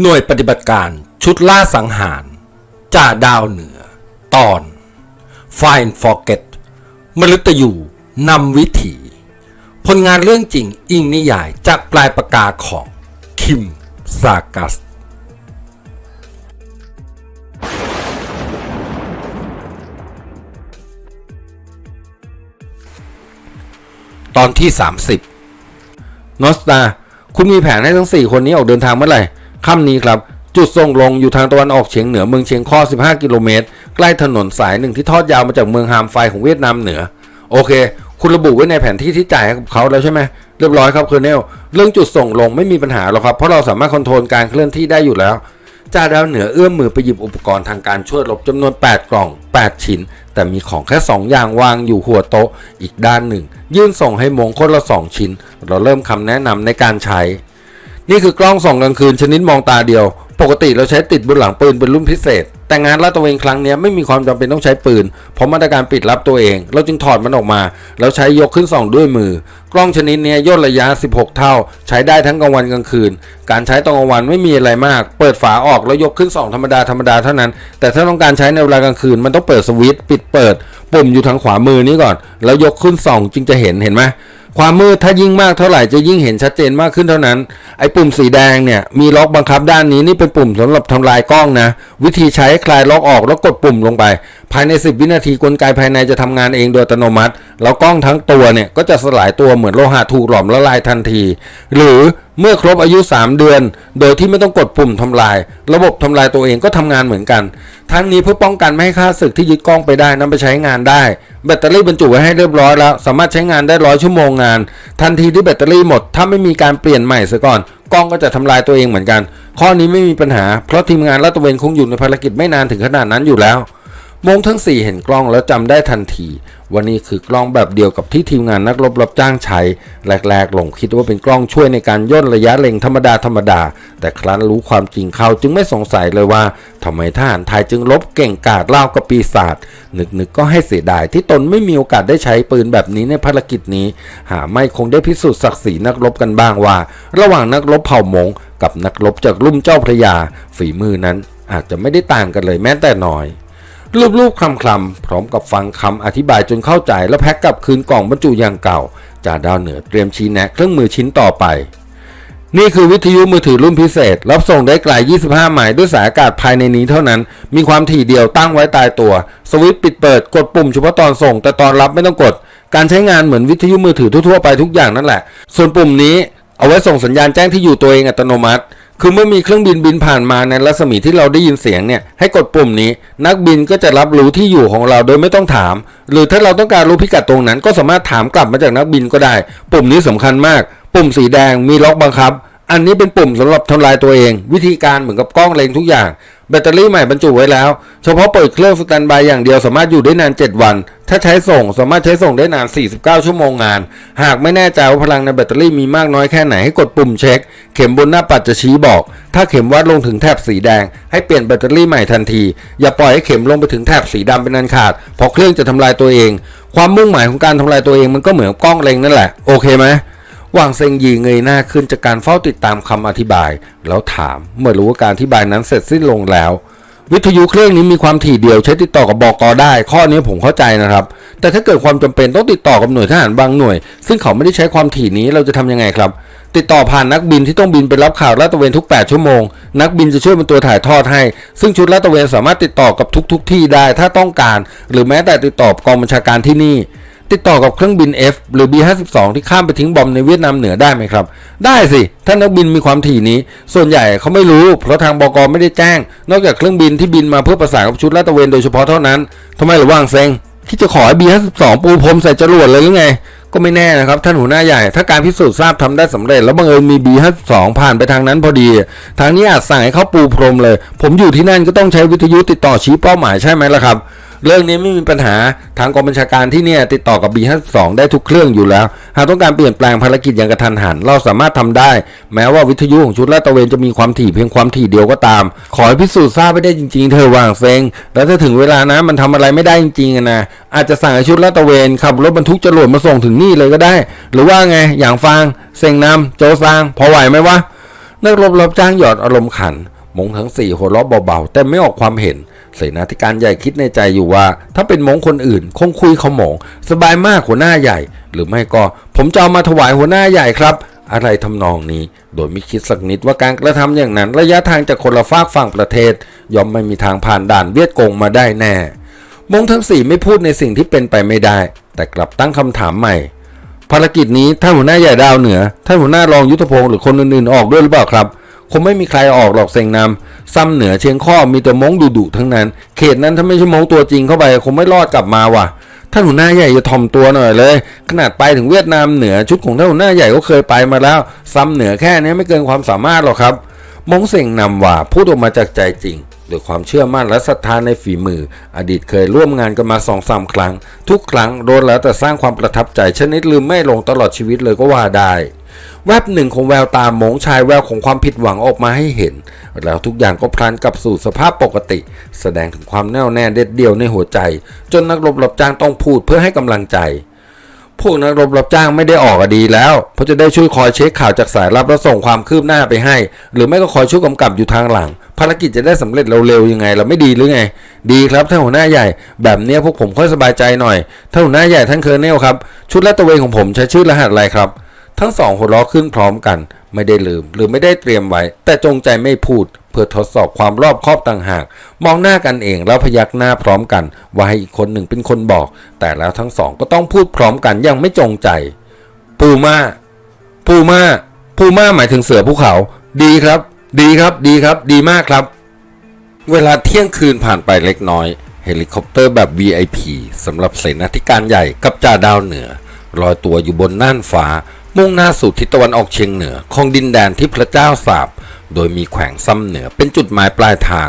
หน่วยปฏิบัติการชุดล่าสังหารจ่าดาวเหนือ ตอน Find Forget มฤตยูนำวิถี ผลงานเรื่องจริงอิงนิยายจากปลายปากกาของ คิมซากัส ตอนที่ 30นอสตา คุณมีแผนให้ทั้ง 4 คนนี้ออกเดินทางเมื่อไหร่ ค่ำนี้ครับจุดส่งลงอยู่ทางตะวันออกเฉียงเหนือเมืองเชียงข้อ 15 กิโลเมตร ใกล้ถนนสายหนึ่งที่ทอดยาวมาจากเมืองฮามไฟของเวียดนามเหนือ โอเค คุณระบุไว้ในแผนที่ที่จ่ายให้กับเขาแล้วใช่ไหมเรียบร้อยครับเคอร์เนลเรื่องจุดส่งลงไม่มีปัญหาหรอกครับ เพราะเราสามารถคอนโทรลการเคลื่อนที่ได้อยู่แล้วจ่าดาวเหนือเอื้อมมือไปหยิบอุปกรณ์ทางการช่วยรบจำนวน 8 กล่อง 8 ชิ้น แต่มีของแค่ 2 อย่างวางอยู่หัวโต๊ะอีกด้านหนึ่ง ยื่นส่งให้มงคนละ 2 ชิ้น เราเริ่มคำแนะนำในการใช้ นี่คือกล้องส่องกลางคืนชนิดมองตาเดียว ปกติเราใช้ติดบนหลังปืนเป็นรุ่นพิเศษ แต่งานลาดตระเวนครั้งนี้ไม่มีความจำเป็นต้องใช้ปืน เพราะมาตรการปิดลับตัวเอง เราจึงถอดมันออกมา แล้วใช้ยกขึ้นส่องด้วยมือ กล้องชนิดนี้ย่นระยะ 16 เท่า ใช้ได้ทั้งกลางวันกลางคืน การใช้ตอนกลางวันไม่มีอะไรมาก เปิดฝาออกแล้วยกขึ้นส่องธรรมดาธรรมดาเท่านั้น แต่ถ้าต้องการใช้ในเวลากลางคืนมันต้องเปิดสวิตช์ปิดเปิดปุ่มอยู่ทางขวามือนี้ก่อน แล้วยกขึ้นส่องจึงจะเห็นเห็นไหม ความมืดถ้ายิ่งมากเท่าไหร่จะยิ่งเห็นชัดเจนมากขึ้นเท่านั้น ไอ้ปุ่มสีแดงเนี่ยมีล็อกบังคับด้านนี้นี่เป็นปุ่มสำหรับทำลายกล้องนะ วิธีใช้คลายล็อกออกแล้วกดปุ่มลงไป ภายใน 10 วินาทีกลไกภายในจะทำงานเองโดยอัตโนมัติ แล้วกล้องทั้งตัวเนี่ยก็จะสลายตัวเหมือนโลหะถูกหลอมละลายทันที หรือเมื่อครบอายุ 3 เดือน โดยที่ไม่ต้องกดปุ่มทำลาย ระบบทำลายตัวเองก็ทำงานเหมือนกัน ทั้งนี้เพื่อป้องกันไม่ให้ค่าศึกที่ยึดกล้องไปได้นำไปใช้งานได้ แบตเตอรี่บรรจุไว้ให้เรียบร้อยแล้ว สามารถใช้งานได้ร้อยชั่วโมงงาน ทันทีที่แบตเตอรี่หมด ถ้าไม่มีการเปลี่ยนใหม่ซะก่อนกล้องก็จะทำลายตัวเองเหมือนกัน ข้อนี้ไม่มีปัญหา เพราะทีมงานลาดตระเวนคงอยู่ในภารกิจไม่นานถึงขนาดนั้นอยู่แล้ว มงทั้ง 4 เห็นกล้องแล้วจำได้ทันที ว่านี่คือกล้องแบบเดียวกับที่ทีมงานนักรบรับจ้างใช้ แรกๆ หลงคิดว่าเป็นกล้องช่วยในการย่นระยะเล็งธรรมดาธรรมดา แต่ครั้นรู้ความจริงเขาจึงไม่สงสัยเลยว่าทำไมทหารไทยจึงลบเก่งกาจเล่ากับปีศาจนึกๆก็ให้เสียดายที่ตนไม่มีโอกาสได้ใช้ปืนแบบนี้ในภารกิจนี้ หาไม่คงได้พิสูจน์ศักดิ์ศรีนักรบกันบ้างว่า ระหว่างนักรบเผ่ามงกับนักรบจากลุ่มเจ้าพระยา ฝีมือนั้นอาจจะไม่ได้ต่างกันเลยแม้แต่น้อย รูปๆคลำๆพร้อมกับฟังคำอธิบายจนเข้าใจแล้วแพ็กกลับคืนกล่องบรรจุอย่างเก่าจ่าดาวเหนือเตรียมชี้แนะเครื่องมือชิ้นต่อไป นี่คือวิทยุมือถือรุ่นพิเศษ รับส่งได้ไกล 25หมายด้วยสายอากาศภายในนี้เท่านั้น มีความถี่เดียวตั้งไว้ตายตัว สวิตช์ปิดเปิดกดปุ่มเฉพาะตอนส่ง แต่ตอนรับไม่ต้องกด การใช้งานเหมือนวิทยุมือถือทั่วๆไปทุกอย่างนั่นแหละ ส่วนปุ่มนี้เอาไว้ส่งสัญญาณแจ้งที่อยู่ตัวเองอัตโนมัติ คือเมื่อมีเครื่องบินบินผ่านมาในรัศมีที่เราได้ยินเสียงเนี่ยให้กดปุ่มนี้ นักบินก็จะรับรู้ที่อยู่ของเราโดยไม่ต้องถาม หรือถ้าเราต้องการรู้พิกัดตรงนั้น ก็สามารถถามกลับมาจากนักบินก็ได้ ปุ่มนี้สำคัญมาก ปุ่มสีแดงมีล็อกบังคับ อันนี้เป็นปุ่มสำหรับทำลายตัวเอง วิธีการเหมือนกับกล้องเลงทุกอย่าง แบตเตอรี่ใหม่บรรจุไว้แล้ว เฉพาะเปิดเครื่องสแตนบายอย่างเดียวสามารถอยู่ได้นาน 7 วัน ถ้าใช้ส่งสามารถใช้ส่งได้นาน 49 ชั่วโมงงาน หากไม่แน่ใจว่าพลังในแบตเตอรี่มีมากน้อยแค่ไหนให้กดปุ่มเช็ค เข็มบนหน้าปัดจะชี้บอก ถ้าเข็มวัดลงถึงแถบสีแดง ให้เปลี่ยนแบตเตอรี่ใหม่ทันที อย่าปล่อยให้เข็มลงไปถึงแถบสีดำเป็นอันขาดเพราะเครื่องจะทำลายตัวเอง ความมุ่งหมายของการทำลายตัวเองมันก็เหมือนกล้องเล็งนั่นแหละ โอเคไหม วางเซงยีเงยหน้าขึ้นจากการเฝ้าติดตามคำอธิบาย แล้วถามเมื่อรู้ว่าการอธิบายนั้นเสร็จสิ้นลงแล้ว วิทยุเครื่องนี้มีความถี่เดียวใช้ติดต่อกับบอกอได้ ข้อนี้ผมเข้าใจนะครับ แต่ถ้าเกิดความจำเป็นต้องติดต่อกับหน่วยทหารบางหน่วย ซึ่งเขาไม่ได้ใช้ความถี่นี้เราจะทำยังไงครับ ติดต่อผ่านนักบินที่ต้องบินไปรับข่าวลาดตระเวนทุก 8 ชั่วโมง นักบินจะช่วยเป็นตัวถ่ายทอดให้ ซึ่งชุดลาดตระเวนสามารถติดต่อกับทุก ๆ ที่ได้ถ้าต้องการ หรือแม้แต่ติดต่อกองบัญชาการที่นี่ ติดต่อกับเครื่องบิน F หรือ B52 ที่ข้ามไปทิ้งบอมในเวียดนามเหนือได้ไหมครับ ได้สิถ้านักบินมีความถี่นี้ ส่วนใหญ่เขาไม่รู้เพราะทางบกไม่ได้แจ้ง นอกจากเครื่องบินที่บินมาเพื่อประสานกับชุดลาดตระเวนโดยเฉพาะเท่านั้นทำไมหรือว่างเซงคิดจะขอให้ B52 ปูพรมใส่จรวดเลยหรือไงก็ไม่แน่นะครับ ท่านหัวหน้าใหญ่ ถ้าการพิสูจน์ทราบทำได้สำเร็จ แล้วบังเอิญมี B52 ผ่านไปทางนั้นพอดี ทางนี้อาจสั่งให้เขาปูพรมเลย ผมอยู่ที่นั่นก็ต้องใช้วิทยุติดต่อชี้เป้าหมายใช่ไหมล่ะครับ เรื่องนี้ไม่มีปัญหาทางกองบัญชาการที่เนี่ยติดต่อกับ B52 ได้ทุกเครื่องอยู่แล้ว หากต้องการเปลี่ยนแปลงภารกิจอย่างกระทันหัน เราสามารถทำได้ แม้ว่าวิทยุของชุดลาดตระเวนจะมีความถี่เพียงความถี่เดียวก็ตาม ขอให้พิสูจน์ทราบไปได้จริง ๆ เธอวางเซงแล้วถ้าถึงเวลานะมันทำอะไรไม่ได้จริงๆนะอาจจะสั่งให้ชุดลาดตระเวนขับรถบรรทุกจรวดมาส่งถึงนี่เลยก็ได้ หรือว่าไงอย่างฟางเซงนำโจซางพอไหวไหมวะนักรบรับจ้างหยอดอารมณ์ขันมงทั้งสี่หัวเราะเบาๆแต่ไม่ออกความเห็น เสนาธิการใหญ่คิดในใจอยู่ว่า ถ้าเป็นมงคนอื่น คงคุยเขาหมองสบายมากหัวหน้าใหญ่ หรือไม่ก็ผมจะเอามาถวายหัวหน้าใหญ่ครับอะไรทำนองนี้ โดยไม่คิดสักนิดว่าการกระทำอย่างนั้น ระยะทางจากคนละฝากฝั่งประเทศ ย่อมไม่มีทางผ่านด่านเวียดกงมาได้แน่ มงทั้งสี่ไม่พูดในสิ่งที่เป็นไปไม่ได้ แต่กลับตั้งคำถามใหม่ ภารกิจนี้ท่านหัวหน้าใหญ่ดาวเหนือท่านหัวหน้ารองยุทธพงศ์หรือคนอื่นๆออกด้วยหรือเปล่าครับ คงไม่มีใครออกหรอกเซงนำซ้ำเหนือเชียงข้อมีแต่มงดุดๆทั้งนั้น เขตนั้นถ้าไม่ใช่มงตัวจริงเข้าไป คงไม่รอดกลับมาว่ะท่านหัวหน้าใหญ่จะถ่อมตัวหน่อยเลย ขนาดไปถึงเวียดนามเหนือชุดของท่านหัวหน้าใหญ่ก็เคยไปมาแล้ว ซ้ำเหนือแค่นี้ไม่เกินความสามารถหรอกครับมงเสงนำว่าพูดออกมาจากใจจริงโดยความเชื่อมั่นและศรัทธาในฝีมือ อดีตเคยร่วมงานกันมาสองสามครั้ง ทุกครั้งโดนแล้วแต่สร้างความประทับใจชนิดลืมไม่ลงตลอดชีวิตเลยก็ว่าได้ แวบหนึ่งของแววตามงชายแววของความผิดหวังออกมาให้เห็น แล้วทุกอย่างก็พลันกลับสู่สภาพปกติ แสดงถึงความแน่วแน่เด็ดเดี่ยวในหัวใจ จนนักรบรับจ้างต้องพูดเพื่อให้กำลังใจ พวกนักรบรับจ้างไม่ได้ออกอดีแล้ว เพราะจะได้ช่วยคอยเช็คข่าวจากสายลับแล้วส่งความคืบหน้าไปให้ หรือไม่ก็คอยช่วยกำกับอยู่ทางหลัง ภารกิจจะได้สำเร็จเร็วๆยังไงเราไม่ดีหรือไง ดีครับท่านหัวหน้าใหญ่ แบบนี้พวกผมค่อยสบายใจหน่อยท่านหัวหน้าใหญ่ท่านเคอร์เนลครับชุดลาดตระเวนของผมใช้ชื่อรหัสอะไรครับ ทั้งสองหัวเราะขึ้นพร้อมกัน ไม่ได้ลืมหรือไม่ได้เตรียมไว้ แต่จงใจไม่พูด เพื่อทดสอบความรอบคอบต่างหาก มองหน้ากันเองแล้วพยักหน้าพร้อมกัน ว่าให้อีกคนหนึ่งเป็นคนบอก แต่แล้วทั้งสองก็ต้องพูดพร้อมกันยังไม่จงใจ ปูมาปูมาปูมาหมายถึงเสือภูเขา ดีครับ ดีครับดีครับ ดีมากครับ เวลาเที่ยงคืนผ่านไปเล็กน้อยเฮลิคอปเตอร์แบบ VIP สำหรับเสนาธิการใหญ่กับจ่าดาวเหนือลอยตัวอยู่บนน่านฟ้า มุ่งหน้าสู่ทิศตะวันออกเฉียงเหนือของดินแดนที่พระเจ้าสาบโดยมีแขวงซ้ำเหนือเป็นจุดหมายปลายทาง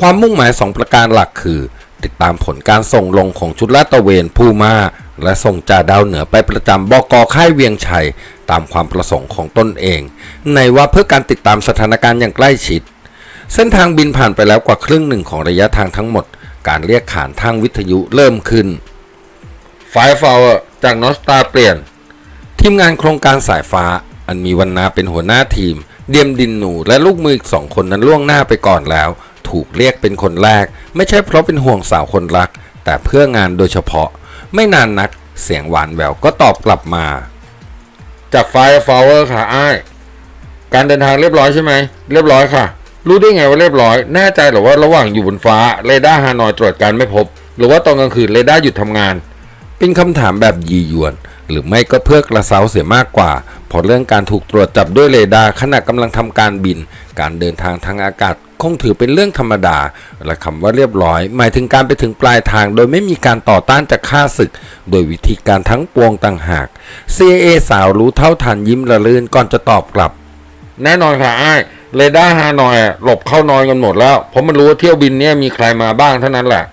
ความมุ่งหมายสองประการหลักคือ ติดตามผลการส่งลงของชุดลาดตระเวนภูมาและส่งจ่าดาวเหนือไปประจำบกค่ายเวียงชัย ตามความประสงค์ของตนเอง ในว่าเพื่อการติดตามสถานการณ์อย่างใกล้ชิด เส้นทางบินผ่านไปแล้วกว่าครึ่งหนึ่งของระยะทางทั้งหมด การเรียกขานทางวิทยุเริ่มขึ้นไฟฟาวจากนอสตาเปลี่ยน ทีมงานโครงการสายฟ้า อันมีวันนาเป็นหัวหน้าทีม เดียมดินหนูและลูกมืออีกสองคนนั้นล่วงหน้าไปก่อนแล้ว ถูกเรียกเป็นคนแรก ไม่ใช่เพราะเป็นห่วงสาวคนรัก แต่เพื่องานโดยเฉพาะ ไม่นานนัก เสียงหวานแหววก็ตอบกลับมา จากไฟฟาวเวอร์ค่ะอ้ายการเดินทางเรียบร้อยใช่ไหมเรียบร้อยค่ะ รู้ได้ไงว่าเรียบร้อย แน่ใจเหรือว่าระหว่างอยู่บนฟ้าเรดาร์ฮานอยตรวจการไม่พบ หรือว่าตอนกลางคืนเรดาร์หยุดทำงาน เป็นคำถามแบบยียวน หรือไม่ก็เพื่อกระเซาเสียมากกว่าเพราะเรื่องการถูกตรวจจับด้วยเรดาร์ขณะกำลังทำการบิน การเดินทางทางอากาศคงถือเป็นเรื่องธรรมดา และคำว่าเรียบร้อย หมายถึงการไปถึงปลายทาง โดยไม่มีการต่อต้านจากข้าศึก โดยวิธีการทั้งปวงต่างหาก CIA สาวรู้เท่าทันยิ้มละลื่นก่อนจะตอบกลับ แน่นอนค่ะอ้ายเรดาร์ฮานอยอะหลบเข้านอนกันหมดแล้วเพราะมันรู้ว่าเที่ยวบินเนี้ยมีใครมาบ้างเท่านั้นแหละ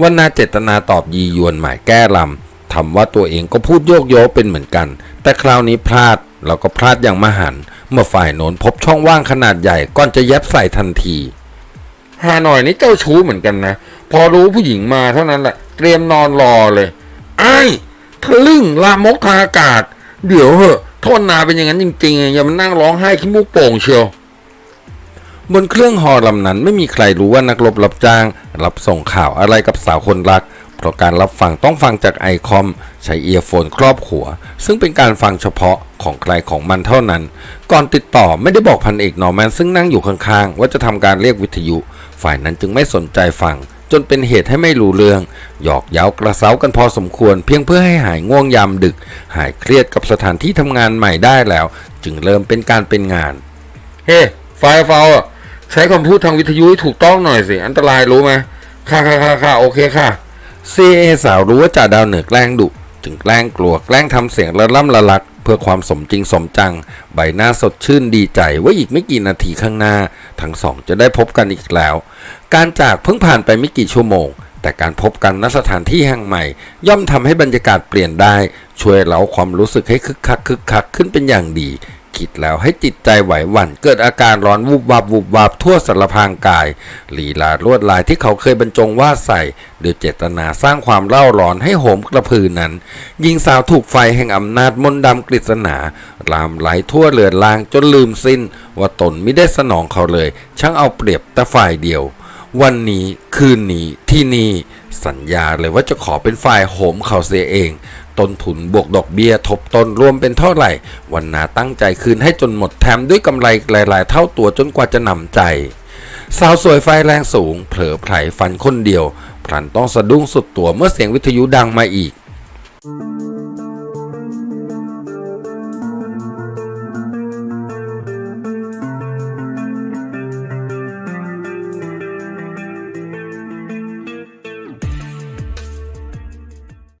วันนาเจตนาตอบยียวนหมายแก้ลำ ทำว่าตัวเองก็พูดโยกโยเป็นเหมือนกัน แต่คราวนี้พลาดแล้วก็พลาดอย่างมหันต์เมื่อฝ่ายโน้นพบช่องว่างขนาดใหญ่ก่อนจะยัดใส่ทันทีฮานอยนี่เจ้าชู้เหมือนกันนะ พอรู้ผู้หญิงมาเท่านั้นแหละเตรียมนอนรอเลยไอ้ทะลึ่งลามกทางอากาศ เดี๋ยวเหอะโทษนาเป็นอย่างนั้นจริง ๆอะอย่ามานั่งร้องไห้ขี้มูกโป่งเชียวบนเครื่องฮอลำนั้นไม่มีใครรู้ว่านักรบรับจ้าง รับส่งข่าวอะไรกับสาวคนรัก เพราะการรับฟังต้องฟังจากไอคอมใช้เอียร์โฟนครอบหัว ซึ่งเป็นการฟังเฉพาะของใครของมันเท่านั้น ก่อนติดต่อไม่ได้บอกพันเอกนอร์แมนซึ่งนั่งอยู่ข้างๆ ว่าจะทำการเรียกวิทยุ ฝ่ายนั้นจึงไม่สนใจฟังจนเป็นเหตุให้ไม่รู้เรื่อง หยอกเย้ากระเซ้ากันพอสมควร เพียงเพื่อให้หายง่วงยามดึก หายเครียดกับสถานที่ทำงานใหม่ได้แล้ว จึงเริ่มเป็นการเป็นงาน เฮ้ไฟฟาใช้คำพูดทางวิทยุให้ถูกต้องหน่อยสิ อันตรายรู้ไหมค่ะค่ะค่ะค่ะโอเคค่ะ ซีเอสาวรู้ว่าจ่าดาวเหนือแกล้งดุจึงแกล้งกลัวแกล้งทำเสียงละล่ำละลัก เพื่อความสมจริงสมจัง ใบหน้าสดชื่นดีใจว่าอีกไม่กี่นาทีข้างหน้า ทั้งสองจะได้พบกันอีกแล้ว การจากเพิ่งผ่านไปไม่กี่ชั่วโมง แต่การพบกันณสถานที่แห่งใหม่ ย่อมทำให้บรรยากาศเปลี่ยนได้ ช่วยเล้าความรู้สึกให้คึกคักคึกคักขึ้นเป็นอย่างดี คิดแล้วให้จิตใจไหวหวั่นเกิดอาการร้อนวูบวาบวูบวาบทั่วสารพรางกายลีลาลวดลายที่เขาเคยบรรจงวาดใส่โดยเจตนาสร้างความเล่าร้อนให้โหมกระพือนั้นหญิงสาวถูกไฟแห่งอำนาจมนต์ดำกฤษณาลามไหลทั่วเรือนลางจนลืมสิ้น ว่าตนไม่ได้สนองเขาเลย ช่างเอาเปรียบแต่ฝ่ายเดียว วันนี้คืนนี้ที่นี่สัญญาเลยว่าจะขอเป็นฝ่ายโหมเขาเสียเอง ต้นทุนบวกดอกเบี้ยทบต้นรวมเป็นเท่าไหร่ วันนาตั้งใจคืนให้จนหมดแถมด้วยกำไรหลาย ๆ เท่าตัวจนกว่าจะหนำใจ สาวสวยไฟแรงสูง เผลอไผลฟันคนเดียวพลันต้องสะดุ้งสุดตัวเมื่อเสียงวิทยุดังมาอีก